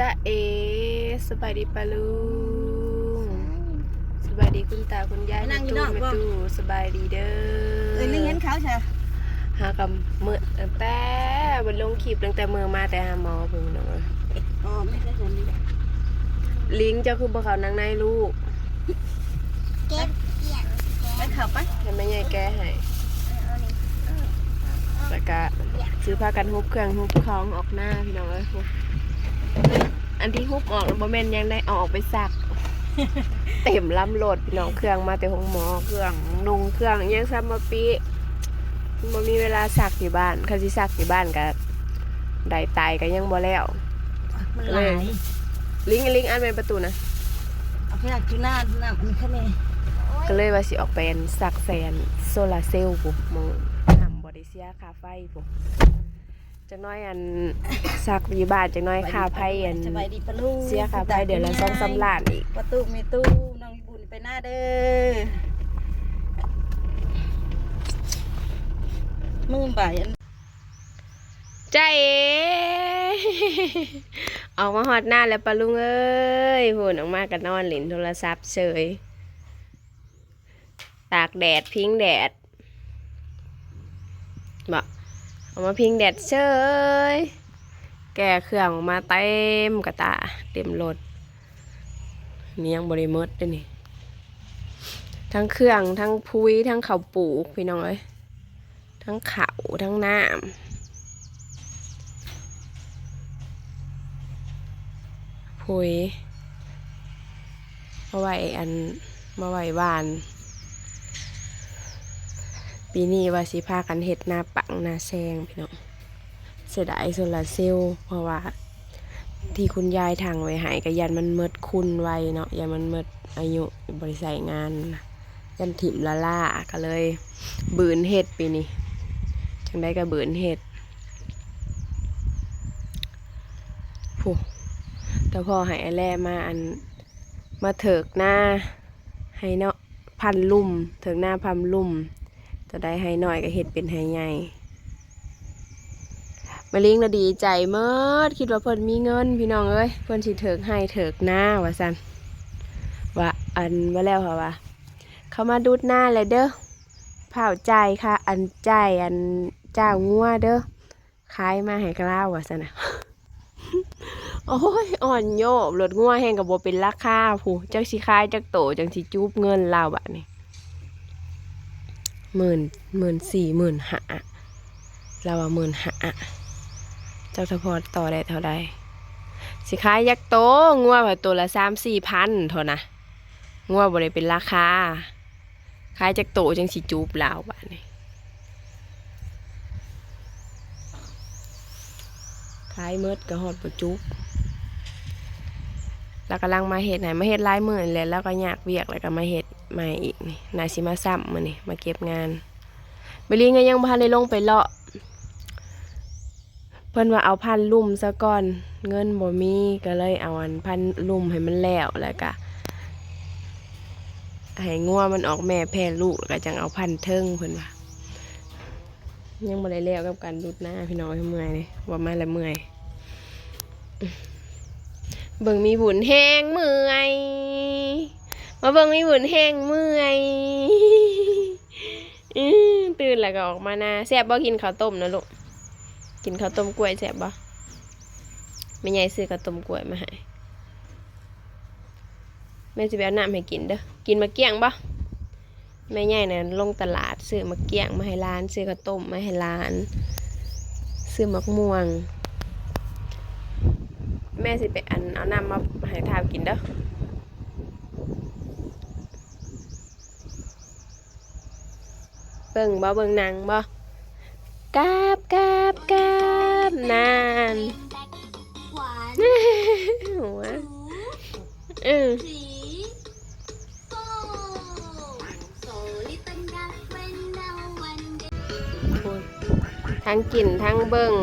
ตาเอสบายดีปะลุงสบายดีคุณตาคุณยายนั่งอยู่ตู้นอกแม่บ่ตู้สบายดีเด้อเอ้ยนี่เห็นเขาใช่หากับเมื่อตั้งแต่วันลงคลิปตั้งแต่เมื่อมาแต่หาหมอเพิ่งน้องเอ้ยอ๋อไม่ใช่คนนี้ลิงเจ้าคือบ่เขานางในลูกไปเขาปะให้แม่ใหญ่แก้ให้แล้วก็ซื้อผ้ากันฮุบเครื่องฮุบของออกหน้าพี่น้องเอ้ยฮุบ อันที่ฮุบออกบ่แม่นยังได้เอาออกไปซัก เต็มลำโหลดพี่น้องเครื่องมาแต่ห้องหมอเครื่องนุงเครื่องอิหยังซ้ำมาปีบ่มีเวลาซักอยู่บ้านคันสิซักอยู่บ้านก็ได้ตายก็ยังบ่แล้วมันหลายลิงลิงอันเป็นประตูนะเอาแค่จุหน้าหน้ามันแค่นี้ก็เลยว่าสิออกเป็นซักแฟนโซลาร์เซลล์ปุ๊มองทำบริเซียค่าไฟปุ๊ จักหน้อยอันซักอยู่บ้านจักหน้อยค่าไฟอันสบายดีปะลูกเสียค่าไฟเดือนละสองสามล้านอีกประตูมีตู้น้องมีบุญไปหน้าเด้อมึงบ่ายอันใจเอออกมาฮอดหน้าแล้วปะลุงเอ้ยพูนออกมากันนอนหลินโทรศัพท์เฉยตากแดดพิงแดดบอก ออกมาพิงแดดเฉยแก่เครื่องออกมาเต็มกระตาเต็มรถนี่ยังบริมดด้วยนี่ ทั้งเครื่องทั้งพุยทั้งเขาปูกพี่น้องเอ้ยทั้งเขาทั้งน้ำผุยมาไหวอันมาไหววาน ปีนี้ว่าสิพากันเห็ดหน้าปังหน้าแซงพี่น้องเสียดายโซลาเซลล์เพราะว่า ที่คุณยายทางไว้หายกับยันมันเมิดคุณไวเนาะยันมันเมิดอายุบริษัทงานนะยันถิ่มละล่าก็เลย บืนเห็ดปีนี้จังได้ก็บืนเห็ดผู้แต่พอห้ไอแล่มาอันมาเถิกหน้าให้เนาะพันลุ่มเถิกหน้าพันลุ่ม จะได้ให้หน่อยก็เห็ดเป็นให้ใหญ่มาลิงนะดีใจเมิดคิดว่าเพิ่นมีเงินพี่น้องเอ้ยเพิ่นสิเถิกให้เถิกหน้าว่าซั่นว่าอันว่าแล้วค่ะว่าเขามาดูดหน้าเลยเด้อเผาใจค่ะ อันใจอันเจ้างัวเด้อขายมาให้กล้าวว่าซั่นนะโอ้ยอ่อนโยบรถงัวแห้งกับโบเป็นราคาผู้จักสิขายจักโตจังสิจูบเงินเราบะนี่ หมื่นหมื่นสี่หมื่นห้าเราว่าหมื่นห้าเจ้าทพอต่อได้เท่าใดสิขายยักโตงัวแบบตัวละสามสี่พันเท่านะงัวบ่ได้เป็นราคาขายจักโตจังสิจูบเราบะนี่ขายเมดก็ฮอดบ่จุบ แล้วกำลังมาเห็ดไหนมาเห็ดลายหมื่นเลยแล้วก็อยากเวียกแล้วก็มาเห็ดใหม่อีกนี่นายสิมาซ้ำมานี่มาเก็บงานเบลลิงก็ยังพันเลยลงไปเลาะเพิ่นว่าเอาพันลุ่มซะก่อนเงินบ่มีก็เลยเอาอันพันลุ่มให้มันแล้วแล้วก็ให้งัวมันออกแม่แพร่ลูกแล้วก็จังเอาพันเทิงเพิ่นว่ายังบ่ได้แล้วกับการดูดหน้าพี่น้องให้เมื่อยเลยว่ามาแล้วเมื่อย เบิ่งมีบุญแห้งเมื่อย มาเบิ่งมีบุญแห้งเมื่อยอตื่นแล้วก็ออกมานาแซ่บบ่กินข้าวต้มนะลูก กินข้าวต้มกล้วยแซ่บบ่แม่ใหญ่ซื้อข้าวต้มกล้วยมาให้แม่สิไปเอาน้ำให้กินเด้อ กินมาเกี้ยงบ่แม่ใหญ่น่ะลงตลาดซื้อมาเกี้ยงมาให้ร้าน ซื้อข้าวต้มมาให้ร้าน ซื้อมะม่วง แม่สิไปอันเอาน้ำมาให้ทาวกินเด้อเบิ่งบ่เบิ่งนังบ่กาบกาบกาบนานหัวเออทั้งกินทั้งเบิ่ง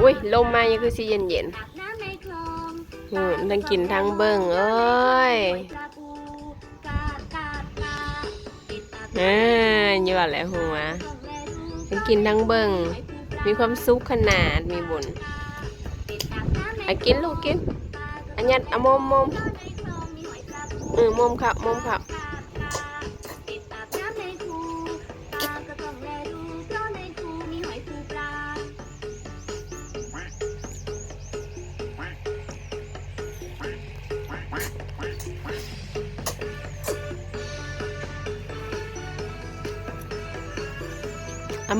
อุ้ยลมมายังคือสิเย็นเย็น ทั้งกินทั้งเบิ่งเอ้ยกาปูกาอาบเอออยู่ว่าแหละหัวทั้งกินทั้งเบิ่งมีความสุขขนาดมีบุญอะกินลูกกินอันยัดอะมอมมอมเออมอมครับมอมครับ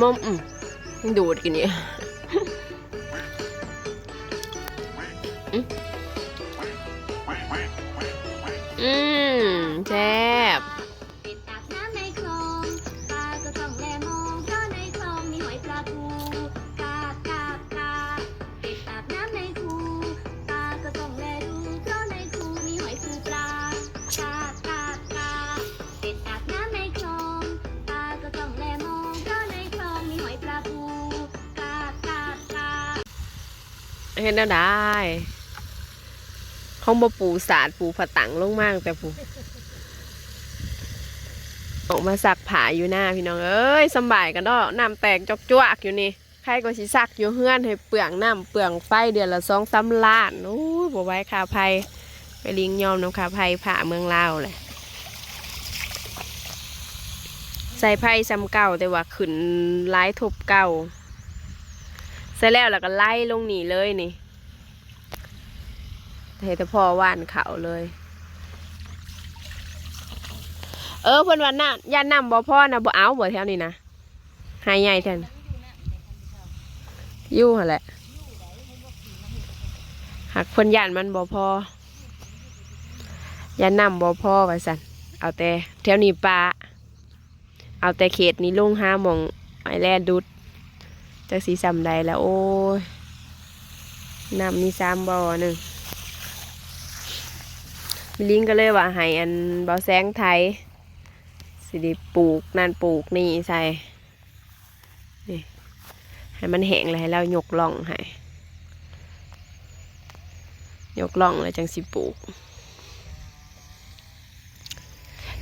มอมดูดกินเนี่ยอืมแซ่บ เห็นแล้วได้ของบปูสาดปูผตังลงมากแต่ปูออกมาสักผาอยู่หน้าพี่น้องเอ้ยสบายกันเนาะน้ำแตกจอกจวกอยู่นี่ใครก็สิซักอยู่เฮือนให้เปลืองน้ำเปลืองไฟเดือนละสองสามล้านโอ้ยบ่ไว้ค่าภัยไปลิงยอมน้ำค่าภัยผ่าเมืองลาวเลยใส่ไพ่ซ้ำเก่าแต่ว่าขึ้นร้ายทบเก่า สร็จแล้วแล้วก็ไล่ลงหนีเลยนี่เห็นแต่พ่อว่านเขาเลย เออเพิ่นว่าน่ะย่านนำบ่พ่อนะบ่เอาบ่แถวนี้นะหายใหญ่แทนยู่หั่นแหละหักเพิ่นย่านมันบ่พอย่านนำบ่พ่อว่าซั่นเอาแต่แถวนี้ปลาเอาแต่เขตนี้ลงหาหมองไอแลดุด จากสีสำใดแล้วโอ้ยน้ำมีสามบ่อหนึ่งมิลิงก็เลยว่าให้อันเบาแสงไทยสิไดิปลูกนั่นปลูกนี่ใส่นี่ให้มันแห้งเลยให้เรายกล่องให้ยกล่องเลยจังสิปลูก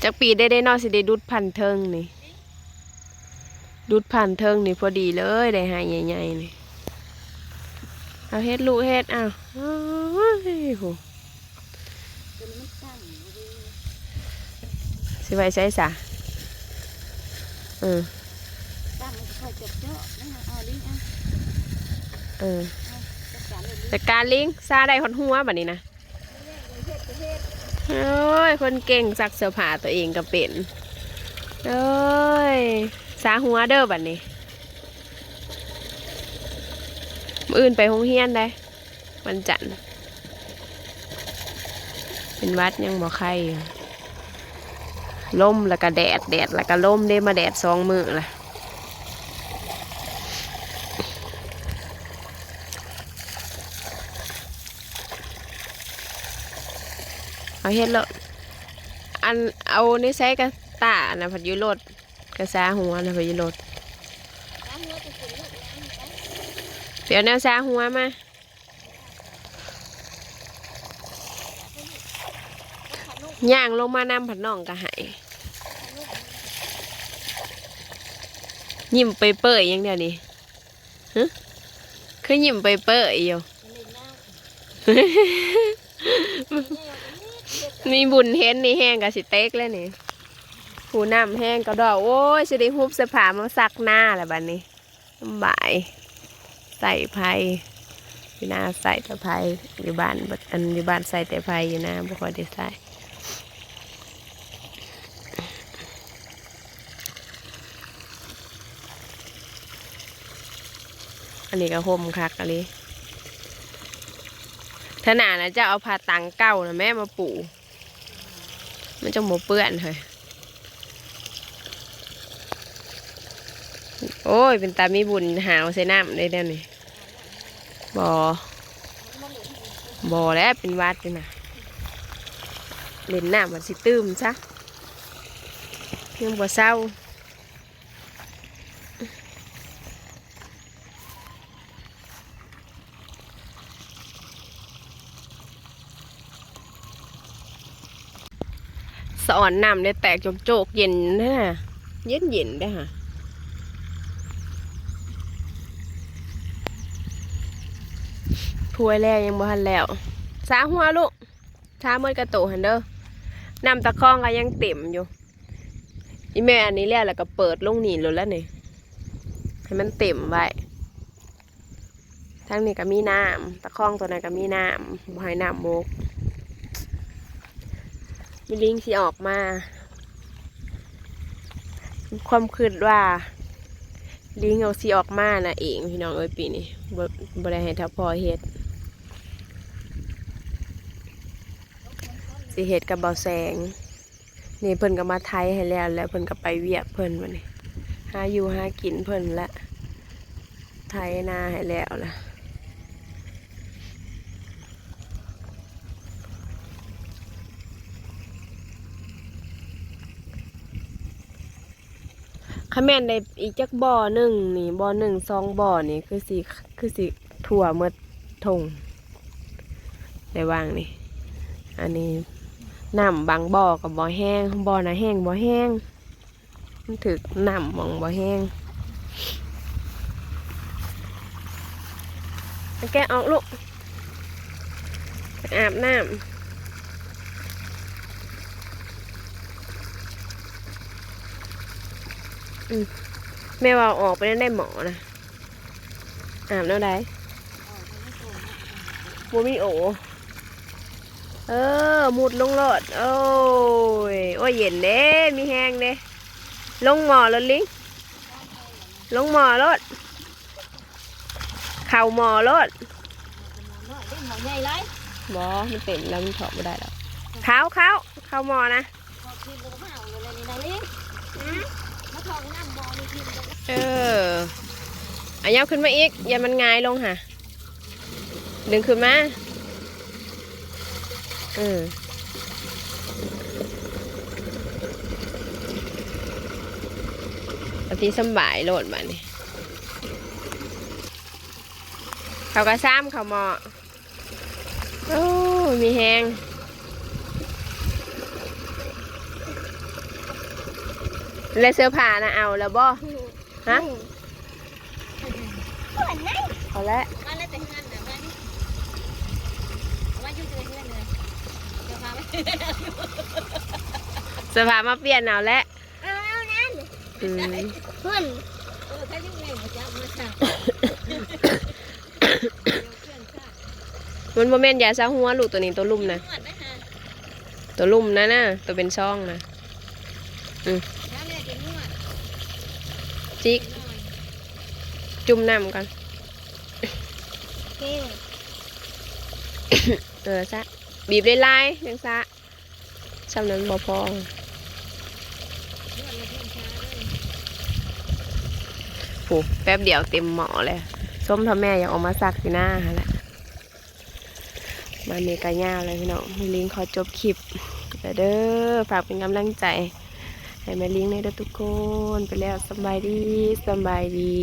จากปีได้ได้นอสิได้ดุดพันธุ์เทิงนี่ ดุดผ่านเทิงนี่พอดีเลยได้หายใหญ่ๆนี่เอาเฮ็ดลูกเฮ็ดอ้าวอ้าเฮ้ยโหตัวนี้มันตั้งอยู่ดีสิไว้ใช้สะเออตั้งมันจะค่อยจบเจาะนั่นน่ะเออเออจัดการเลยลิ้นแต่การลิงซาได้หดหัวแบบนี้นะเฮ็ดเฮ็ดโอ้ย คนเก่งซักเสื้อผ้าตัวเองก็เป็นเอ้ย ซาหัวเด้อบัดนี้มืออื่นไปโรงเรียนได้วันจันทร์เป็นวัดยังบ่ไข้อยู่ล่มแล้วก็แดดแดดแล้วก็ล่มได้มาแดดสองมือละเอาเฮ็ดแล้วอันเอานี่ใช้กระตานะผัดยุโรด กระซาหัวนะผัดอยุโรดน้ำเนื้อจะกินลูกน้ำไปเดี๋ยวแนวซาหัวมาย่างลงมานำผัดน่องกะหายยิ้มไปเปื่อยๆอยังเดียวนี่ฮะคือยิ้มไปเปื่อยๆอยู่มันเลยน้ำมีบุญเห็นนี่แห้งกับสิเต็กแล้วนี่ หูน้ำแห้งก็ดอกโอ้ยสิได้ฮุบเสผามาซักหน้าแหละบัดนี้สำบายใส่ไผ่อยู่หน้าใส่แต่ไผ่อยู่บ้านอันอยู่บ้านใส่แต่ไผ่อยู่หน้าบ่ค่อยได้ใส่อันนี้ก็ห่มคักอันนี้ถ้าหนานะจะเอาผ้าตังเก่านะแม่มาปูมันจะหมเปื้อนเลย โอ้ย เป็นตามีบุญหาวใส่น้ำได้เดี๋ยวนี้บอบ่อแล้วเป็นวัดเลยนะเล่นน้ำมันสิตื้มซะยังบ่เศร้าสอนน้ำได้แตกจกโจกเย็นนะเย็นเย็นได้ค่ะ ถ้วยแล้วยังบ่ทันแล้วสาหัวลูกช้าเมื่อกระโตหันเด้อน้ำตะคองก็ยังเต็มอยู่อีแม่อันนี้แล้วแล้วก็เปิดลงนี่เลยแล้วนี่ให้มันเต็มไว้ทั้งนี้ก็มีน้ำตะคองตัวนั้นก็มีน้ำบ่ให้น้ำมกมีลิงสิออกมา ความคิดว่า ลิงเอาสิออกมาน่ะเองพี่น้องเอ้ยปีนี้บ่บ่ได้ให้ทัพพอเฮ็ดิเฮ็ดกับเบาแสง นี่เพิ่นก็มาไทยให้แล้ว แล้วเพิ่นก็ไปเวียกเพิ่นมานี่หาอยู่หากินเพิ่นละไทยนาให้แล้วล่ะคาแม่นได้อีกจักบ่อหนึ่งนี่บ่อหนึ่งสองบ่อนี่คือสิคือสิถั่วเมดทงได้วางนี่ อันนี้ น้ำบางบ่อกับบ่อแห้งบ่อน่ะแห้งบ่อแห้งมันถึกน้ำมองบ่อแห้งแกออกลูกอาบน้ำอืมแม่ว่าออกไปได้หมอนะอาบแล้วได้บ่มีโอ เออมุดลงรถโอ้ยโอ้ยเย็นเด้มีแห้งเด้ลงหมอรถลิงลงหมอรถเข่าหมอรถเล่นหมอใหญ่ไรบอมันเต็มแล้วมันถอดไม่ได้แล้วเขาเขาเข้าหมอนะพอกินแล้วก็มาเอาเลยนี่นะลิงมาทองน้ำมอนี่กินแล้วเอออันยับขึ้นมาอีกอย่ามันงายลงค่ะ ดึงขึ้นมา เออปฏิสำบายโหลดมานี่เขาก็ซ้ำเขาเหมาะโอ้มีแหงแล้วเสื้อผ้านะเอาแล้วบ่ฮะเหมือนไหมเอาละมาแล้วแต่เงินนะมานี่เอามาอยู่เดือนเงินเลยเดี๋ยวพาไป เสื้อผ้ามาเปลี่ยนเอาละเอานั่นอืมเพื่อนเออถ้ายุ่งเองมาจับมาสั่งมันโมเมนต์ยาซาหัวลูกตัวนี้ตัวลุ่มนะ นวดได้ฮะตัวลุ่มนะนะตัวเป็นช่องนะแล้วแม่จะนวดจิกนอนจุ่มน้ำกันเก่ง เออซะ บีบได้ลายๆยังซะสำนั้นบอพอนวดแล้วเพิ่มช้าเลยโอ้แป๊บเดียวเต็มหมอเลยส้มทำแม่อยากออกมาสักที่หน้าฮะแหละมาเมกาย่าเลยพี่น้องมีลิงขอจบคลิปแล้วเด้อฝากเป็นกำลังใจ ให้แม่ลิงในเด้อทุกคน ไปแล้วสบายดีสบายดี